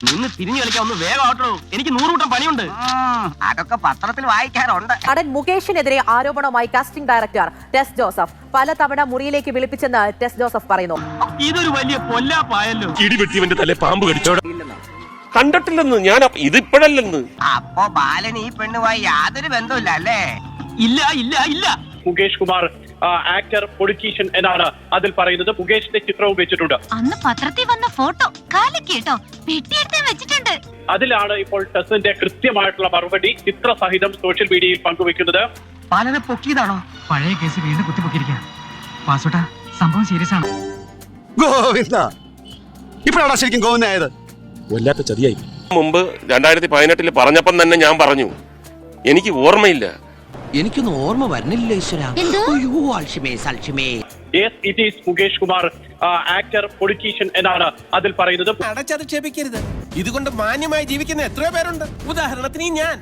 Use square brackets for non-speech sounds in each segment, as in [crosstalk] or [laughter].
നിന്ന് തിരിഞ്ഞു കളിക്കാൻ ഒന്ന് വേഗം ആട്ടോ. എനിക്ക് നൂറുകൂട്ടം പണിയുണ്ട്. അതൊക്കെ പത്രത്തിൽ വായിക്കാറുണ്ട്. നടൻ മുകേഷിനെതിരെ ആരോപണവുമായി കാസ്റ്റിംഗ് ഡയറക്ടർ ടെസ് ജോസഫ് പലതവണ മുറിയിലേക്ക് വിളിപ്പിച്ചെന്ന് ടെസ് ജോസഫ് പറയുന്നു. ഇതൊരു വലിയ പൊല്ലാപ്പായല്ലോ. ഇടിവെട്ടിവന്റെ തല പാമ്പ് കടിച്ചോടെ കണ്ടിട്ടില്ലെന്ന് ഞാൻ അപ്പ- ഇതിപ്പോഴല്ലെന്ന് അപ്പോ ബാലൻ ഈ പെണ്ണുമായി യാതൊരു ബന്ധമില്ല അല്ലേ? ഇല്ല ഇല്ല ഇല്ല. മുകേഷ് കുമാർ ആക്ടർ പൊളിറ്റീഷ്യൻ എന്നാണ് അതിൽ പറയുന്നത്. മുകേഷിന്റെ ചിത്രവും വെച്ചിട്ടുണ്ട്. അന്ന് പത്രത്തിൽ വന്ന ഫോട്ടോ കേട്ടോ. വെച്ചിട്ടുണ്ട്. അതിലാണ് ഇപ്പോൾ ടെസിന്റെ കൃത്യമായിട്ടുള്ള മറുപടി ചിത്രസഹിതം സോഷ്യൽ മീഡിയയിൽ പങ്കുവെക്കുന്നത് പാലനെ പൊക്കിയതാണോ? പഴയ കേസ് വീണ്ടും കുത്തിപ്പൊക്കിയിരിക്കുക വാസുട്ട സംഭവം സീരിയസ് ആണ്. ഗോവിന്ദ ഇപ്പോഴാണ് ശരിക്കും ഗോവിന്ദായത് വല്ലാത്ത ചതിയായി. മുമ്പ് രണ്ടായിരത്തി പതിനെട്ടിൽ പറഞ്ഞപ്പം തന്നെ ഞാൻ പറഞ്ഞു എനിക്ക് ഓർമ്മയില്ല. എനിക്കൊന്നും ഓർമ്മ വരുന്നില്ല ഈശ്വര. എന്തോ? അയ്യോ Alzheimer yes it is Mukesh Kumar actor politician എന്നാണ് അതിൽ പറയുന്നത്. അടച്ചധിക്ഷേപിക്കരുത് ഇതുകൊണ്ട് മാന്യമായി ജീവിക്കുന്ന എത്രയോ പേരുണ്ട്. ഉദാഹരണത്തിന് ഈ ഞാൻ.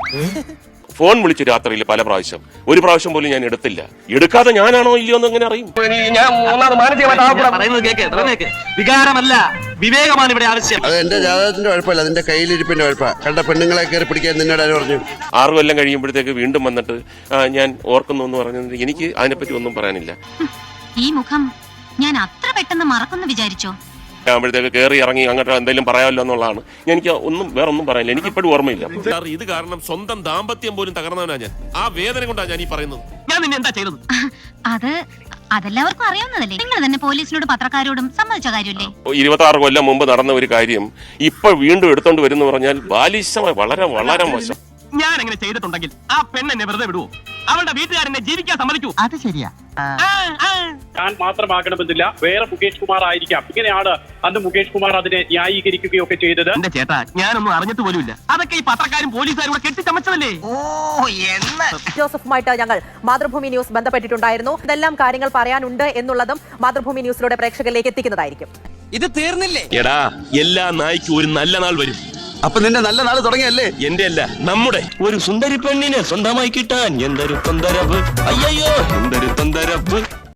ഫോൺ വിളിച്ചു രാത്രിയിൽ പല പ്രാവശ്യം. ഒരു പ്രാവശ്യം പോലും ഞാൻ എടുത്തില്ല. എടുക്കാതെ ഞാനാണോ ഇല്ലയോ എന്ന് എങ്ങനെ അറിയും? പറയുന്നത് കേക്ക് എത്ര കേക്ക്. വികാരമല്ല വിവേകമാണ് ഇവിടെ ആവശ്യം. അത് എന്റെ ജാതകത്തിന്റെ കുഴപ്പമില്ല അതിന്റെ കയ്യിലിരിപ്പിന്റെ കുഴപ്പമാണ് കണ്ട പെണ്ണുങ്ങളെ കയറി പിടിക്കാൻ നിന്നോട് ആര് പറഞ്ഞു? ആറു കൊല്ലം കഴിയുമ്പോഴത്തേക്ക് വീണ്ടും വന്നിട്ട് ആ, ഞാൻ ഓർക്കുന്നു എന്ന് പറഞ്ഞത് എനിക്ക് അതിനെപ്പറ്റി ഒന്നും പറയാനില്ല. ഈ മുഖം ഞാൻ അത്ര പെട്ടെന്ന് മറക്കുന്നു വിചാരിച്ചോ? ആകുമ്പോഴത്തേക്ക് കയറി ഇറങ്ങി അങ്ങോട്ട് എന്തെങ്കിലും പറയാമല്ലോ എന്നുള്ളതാണ്. എനിക്ക് ഒന്നും വേറെ ഒന്നും പറയാനില്ല. എനിക്ക് ഇപ്പോഴും ഓർമ്മയില്ല. ഇത് കാരണം സ്വന്തം ദാമ്പത്യം പോലും തകർന്നവനാ ഞാൻ. ആ വേദന കൊണ്ടാണ് ഞാൻ ഈ പറയുന്നത്. ഞാൻ നിന്നെ എന്താ ചെയ്തത്? [laughs] അത് അതെല്ലാവർക്കും അറിയാവുന്നതല്ലേ? നിങ്ങൾ തന്നെ പോലീസിനോട് പത്രക്കാരോടും സമ്മതിച്ച കാര്യമല്ലേ? ഇരുപത്തി ആറ് കൊല്ലം മുമ്പ് നടന്ന ഒരു കാര്യം ഇപ്പൊ വീണ്ടും എടുത്തോണ്ട് വരുന്നു പറഞ്ഞാൽ ബാലിശമായി വളരെ വളരെ മോശം. ഞാൻ അങ്ങനെ ചെയ്തിട്ടുണ്ടെങ്കിൽ ആ പെണ്ണെന്നെ വെറുതെ വിടുവോ? അവളുടെ വീട്ടുകാരനെ ജീവിക്കാൻ സമ്മതിക്കൂ അത് ശരിയാ. ഞാൻ മാത്രമാകണമെന്നില്ല. വേറെ മുകേഷ് കുമാർ ആയിരിക്കാം. ഇങ്ങനെയാണ് അന്ന് മുകേഷ് കുമാർ അതിനെ ന്യായീകരിക്കുകയൊക്കെ ചെയ്തത്. എന്റെ ചേട്ടാ ഞാനൊന്നും അറിഞ്ഞിട്ട് പോലുമില്ല. അതൊക്കെ ഈ പത്രക്കാരും പോലീസുകാരും കൂടെ കെട്ടിച്ചമച്ചതല്ലേ? ഓ എന്ന്. ജോസഫുമായിട്ട് ഞങ്ങൾ മാതൃഭൂമി ന്യൂസ് ബന്ധപ്പെട്ടിട്ടുണ്ടായിരുന്നു. ഇതെല്ലാം കാര്യങ്ങൾ പറയാനുണ്ട് എന്നുള്ളതും മാതൃഭൂമി ന്യൂസിലൂടെ പ്രേക്ഷകരിലേക്ക് എത്തിക്കുന്നതായിരിക്കും. ഇത് തീർന്നില്ലേ? എടാ എല്ലാ നായ്ക്കും ഒരു നല്ല നാൾ വരും. അപ്പൊ നിന്റെ നല്ല നാൾ തുടങ്ങിയല്ലേ? എന്റെ അല്ല നമ്മുടെ. ഒരു സുന്ദരി പെണ്ണിനെ സ്വന്തമായി കിട്ടാൻ എന്തൊരു തൊന്തരവ്? അയ്യോ എന്തൊരു തൊന്തരവ്?